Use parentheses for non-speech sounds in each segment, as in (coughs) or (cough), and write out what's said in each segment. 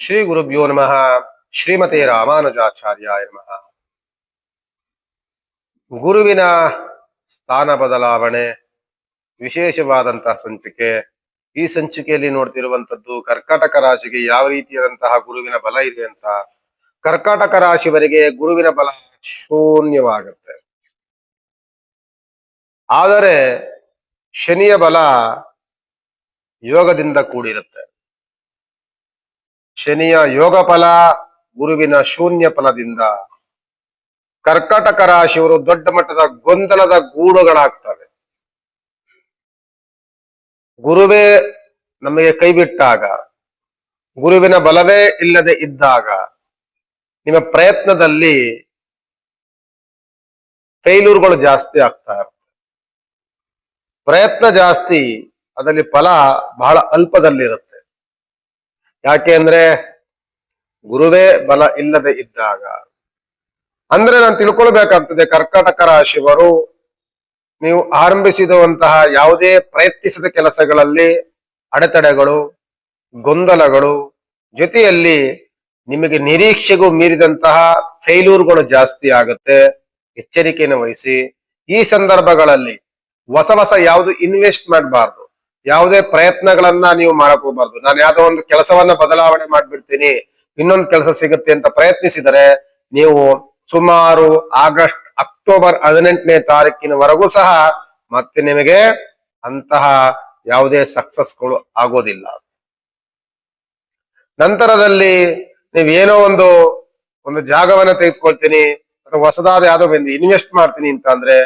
ಶ್ರೀ ಗುರುಭ್ಯೋ ನಮಃ ಶ್ರೀಮತೆ ರಾಮಾನುಜಾಚಾರ್ಯಾಯ ನಮಃ ಗುರುವಿನ ಸ್ಥಾನ ಬದಲಾವಣೆ ವಿಶೇಷವಾದಂತಹ ಸಂಚಿಕೆ, ಈ ಸಂಚಿಕೆಯಲ್ಲಿ ನೋಡ್ತಿರುವಂತದ್ದು ಕರ್ಕಾಟಕ ರಾಶಿಗೆ ಯಾವ ರೀತಿಯಾದಂತಹ ಗುರುವಿನ ಬಲ ಇದೆ ಅಂತ. ಕರ್ಕಾಟಕ ರಾಶಿವರಿಗೆ ಗುರುವಿನ ಬಲ ಶೂನ್ಯವಾಗುತ್ತೆ. ಆದರೆ ಶನಿಯ ಬಲ ಯೋಗದಿಂದ ಕೂಡಿರುತ್ತೆ. ಶನಿಯ ಯೋಗ ಫಲ, ಗುರುವಿನ ಶೂನ್ಯ ಫಲದಿಂದ. ಕರ್ಕಟಕ ರಾಶಿಯವರು ದೊಡ್ಡ ಮಟ್ಟದ ಗೊಂದಲದ ಗೂಡುಗಳಾಗ್ತವೆ. ಗುರುವೇ ನಮಗೆ ಕೈಬಿಟ್ಟಾಗ, ಗುರುವಿನ ಬಲವೇ ಇಲ್ಲದೆ ಇದ್ದಾಗ, ನಿಮ್ಮ ಪ್ರಯತ್ನದಲ್ಲಿ ಫೇಲ್ಯೂರ್ಗಳು ಜಾಸ್ತಿ ಆಗ್ತಾ ಇರುತ್ತೆ. ಪ್ರಯತ್ನ ಜಾಸ್ತಿ, ಅದರಲ್ಲಿ ಫಲ ಬಹಳ ಅಲ್ಪದಲ್ಲಿರುತ್ತೆ. ಯಾಕೆ ಅಂದ್ರೆ ಗುರುವೇ ಬಲ ಇಲ್ಲದೆ ಇದ್ದಾಗ. ಅಂದ್ರೆ ನಾನು ತಿಳ್ಕೊಳ್ಬೇಕಾಗ್ತದೆ ಕರ್ಕಾಟಕ ರಾಶಿಯವರು ನೀವು ಆರಂಭಿಸಿದಂತಹ ಯಾವುದೇ ಪ್ರಯತ್ನಿಸಿದ ಕೆಲಸಗಳಲ್ಲಿ ಅಡೆತಡೆಗಳು, ಗೊಂದಲಗಳು, ಜೊತೆಯಲ್ಲಿ ನಿಮಗೆ ನಿರೀಕ್ಷೆಗೂ ಮೀರಿದಂತಹ ಫೇಲ್ಯೂರ್ಗಳು ಜಾಸ್ತಿ ಆಗುತ್ತೆ. ಎಚ್ಚರಿಕೆಯನ್ನು ವಹಿಸಿ. ಈ ಸಂದರ್ಭಗಳಲ್ಲಿ ಹೊಸ ಹೊಸ ಯಾವುದು ಇನ್ವೆಸ್ಟ್ ಮಾಡಬಾರ್ದು. ಯಾವುದೇ ಪ್ರಯತ್ನಗಳನ್ನ ನೀವು ಮಾಡಕ್ ಹೋಗ್ಬಾರ್ದು ನಾನು ಯಾವ್ದೋ ಒಂದು ಕೆಲಸವನ್ನ ಬದಲಾವಣೆ ಮಾಡ್ಬಿಡ್ತೀನಿ, ಇನ್ನೊಂದು ಕೆಲಸ ಸಿಗುತ್ತೆ ಅಂತ ಪ್ರಯತ್ನಿಸಿದರೆ ನೀವು ಸುಮಾರು ಆಗಸ್ಟ್, ಅಕ್ಟೋಬರ್ ಹದಿನೆಂಟನೇ ತಾರೀಕಿನವರೆಗೂ ಸಹ ಮತ್ತೆ ನಿಮಗೆ ಅಂತಹ ಯಾವುದೇ ಸಕ್ಸಸ್ಗಳು ಆಗೋದಿಲ್ಲ. ನಂತರದಲ್ಲಿ ನೀವೇನೋ ಒಂದು ಒಂದು ಜಾಗವನ್ನ ತೆಗೆದುಕೊಳ್ತೀನಿ, ಅಥವಾ ಹೊಸದಾದ ಯಾವ್ದೋ ಇನ್ವೆಸ್ಟ್ ಮಾಡ್ತೀನಿ ಅಂತ ಅಂದ್ರೆ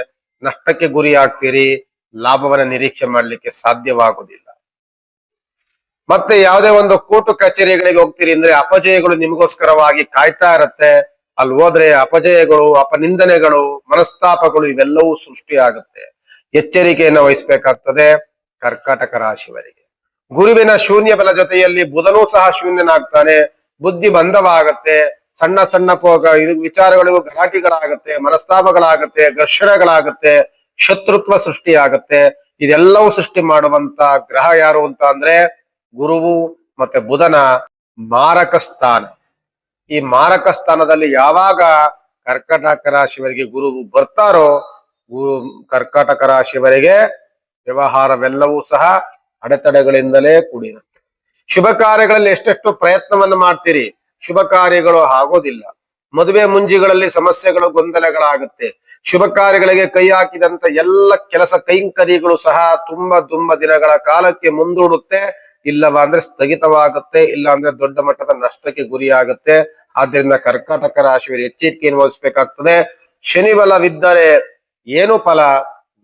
ನಷ್ಟಕ್ಕೆ ಗುರಿ ಆಗ್ತೀರಿ ಲಾಭವನ್ನ ನಿರೀಕ್ಷೆ ಮಾಡಲಿಕ್ಕೆ ಸಾಧ್ಯವಾಗುವುದಿಲ್ಲ. ಮತ್ತೆ ಯಾವುದೇ ಒಂದು ಕೋರ್ಟು ಕಚೇರಿಗಳಿಗೆ ಹೋಗ್ತೀರಿ ಅಂದ್ರೆ ಅಪಜಯಗಳು ನಿಮಗೋಸ್ಕರವಾಗಿ ಕಾಯ್ತಾ ಇರತ್ತೆ. ಅಲ್ಲಿ ಹೋದ್ರೆ ಅಪಜಯಗಳು, ಅಪನಿಂದನೆಗಳು, ಮನಸ್ತಾಪಗಳು ಇವೆಲ್ಲವೂ ಸೃಷ್ಟಿಯಾಗುತ್ತೆ. ಎಚ್ಚರಿಕೆಯನ್ನು ವಹಿಸಬೇಕಾಗ್ತದೆ ಕರ್ಕಾಟಕ ರಾಶಿಯವರಿಗೆ. ಗುರುವಿನ ಶೂನ್ಯ ಬಲ ಜೊತೆಯಲ್ಲಿ ಬುಧನೂ ಸಹ ಶೂನ್ಯನಾಗ್ತಾನೆ. ಬುದ್ಧಿ ಬಂಧವಾಗತ್ತೆ. ಸಣ್ಣ ಸಣ್ಣ ವಿಚಾರಗಳಿಗೂ ವಿಚಾರಗಳು ಗಲಾಟೆಗಳಾಗತ್ತೆ, ಮನಸ್ತಾಪಗಳಾಗತ್ತೆ, ಘರ್ಷಣೆಗಳಾಗತ್ತೆ. ಶತ್ರುತ್ವ ಸೃಷ್ಟಿಯಾಗತ್ತೆ. ಇದೆಲ್ಲವೂ ಸೃಷ್ಟಿ ಮಾಡುವಂತ ಗ್ರಹ ಯಾರು ಅಂತ ಅಂದ್ರೆ ಗುರುವು ಮತ್ತೆ ಬುಧನ ಮಾರಕ ಸ್ಥಾನ. ಈ ಮಾರಕ ಸ್ಥಾನದಲ್ಲಿ ಯಾವಾಗ ಕರ್ಕಟಕ ರಾಶಿವರಿಗೆ ಗುರು ಬರ್ತಾರೋ ಗುರು ಕರ್ಕಟಕ ರಾಶಿವರಿಗೆ ವ್ಯವಹಾರವೆಲ್ಲವೂ ಸಹ ಅಡೆತಡೆಗಳಿಂದಲೇ ಕೂಡಿರುತ್ತೆ. ಶುಭ ಕಾರ್ಯಗಳಲ್ಲಿ ಎಷ್ಟೆಷ್ಟು ಪ್ರಯತ್ನವನ್ನು ಮಾಡ್ತೀರಿ? ಶುಭ ಕಾರ್ಯಗಳು ಆಗೋದಿಲ್ಲ. ಮದುವೆ ಮುಂಜಿಗಳಲ್ಲಿ ಸಮಸ್ಯೆಗಳು, ಗೊಂದಲಗಳಾಗುತ್ತೆ. ಶುಭ ಕಾರ್ಯಗಳಿಗೆ ಕೈ ಹಾಕಿದಂತ ಎಲ್ಲ ಕೆಲಸ ಕೈಂಕರಿಗಳು ಸಹ ತುಂಬಾ ತುಂಬಾ ದಿನಗಳ ಕಾಲಕ್ಕೆ ಮುಂದೂಡುತ್ತೆ. ಇಲ್ಲವ ಅಂದ್ರೆ ಸ್ಥಗಿತವಾಗುತ್ತೆ, ಇಲ್ಲ ಅಂದ್ರೆ ದೊಡ್ಡ ಮಟ್ಟದ ನಷ್ಟಕ್ಕೆ ಗುರಿಯಾಗುತ್ತೆ. ಆದ್ರಿಂದ ಕರ್ಕಾಟಕ ರಾಶಿಯಲ್ಲಿ ಎಚ್ಚರಿಕೆಯನ್ನು ವಹಿಸಬೇಕಾಗ್ತದೆ ಶನಿ ಬಲವಿದ್ದರೆ ಏನು ಫಲ?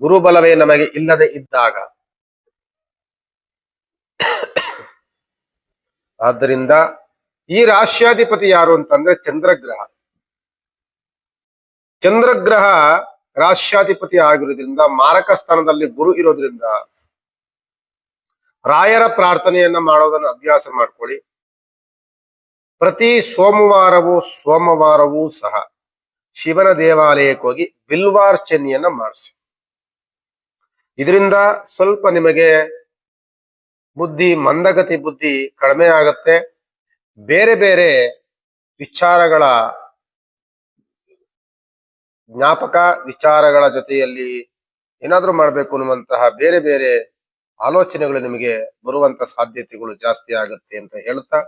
ಗುರುಬಲವೇ ನಮಗೆ ಇಲ್ಲದೆ ಇದ್ದಾಗ. (coughs) ಆದ್ದರಿಂದ ಈ ರಾಶ್ಯಾಧಿಪತಿ ಯಾರು ಅಂತಂದ್ರೆ ಚಂದ್ರಗ್ರಹ. ಚಂದ್ರಗ್ರಹ ರಾಶ್ಯಾಧಿಪತಿ ಆಗಿರೋದ್ರಿಂದ ಮಾರಕ ಸ್ಥಾನದಲ್ಲಿ ಗುರು ಇರೋದ್ರಿಂದ ರಾಯರ ಪ್ರಾರ್ಥನೆಯನ್ನ ಮಾಡೋದನ್ನ ಅಭ್ಯಾಸ ಮಾಡ್ಕೊಳ್ಳಿ. ಪ್ರತಿ ಸೋಮವಾರವೂ ಸೋಮವಾರವೂ ಸಹ ಶಿವನ ದೇವಾಲಯಕ್ಕೆ ಹೋಗಿ ಬಿಲ್ವಾರ್ಚನೆಯನ್ನ ಮಾಡಿಸಿ. ಇದರಿಂದ ಸ್ವಲ್ಪ ನಿಮಗೆ ಬುದ್ಧಿ, ಮಂದಗತಿ ಬುದ್ಧಿ ಕಡಿಮೆ ಆಗತ್ತೆ. ಬೇರೆ ಬೇರೆ ವಿಚಾರಗಳ ಜ್ಞಾಪಕ ವಿಚಾರಗಳ ಜೊತೆಯಲ್ಲಿ ಏನಾದರೂ ಮಾಡಬೇಕು ಅನ್ನುವಂತಹ ಬೇರೆ ಬೇರೆ ಆಲೋಚನೆಗಳು ನಿಮಗೆ ಬರುವಂತ ಸಾಧ್ಯತೆಗಳು ಜಾಸ್ತಿ ಆಗುತ್ತೆ ಅಂತ ಹೇಳ್ತಾ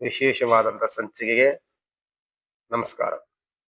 ವಿಶೇಷವಾದಂತ ಸಂಚಿಕೆಗೆ ನಮಸ್ಕಾರ.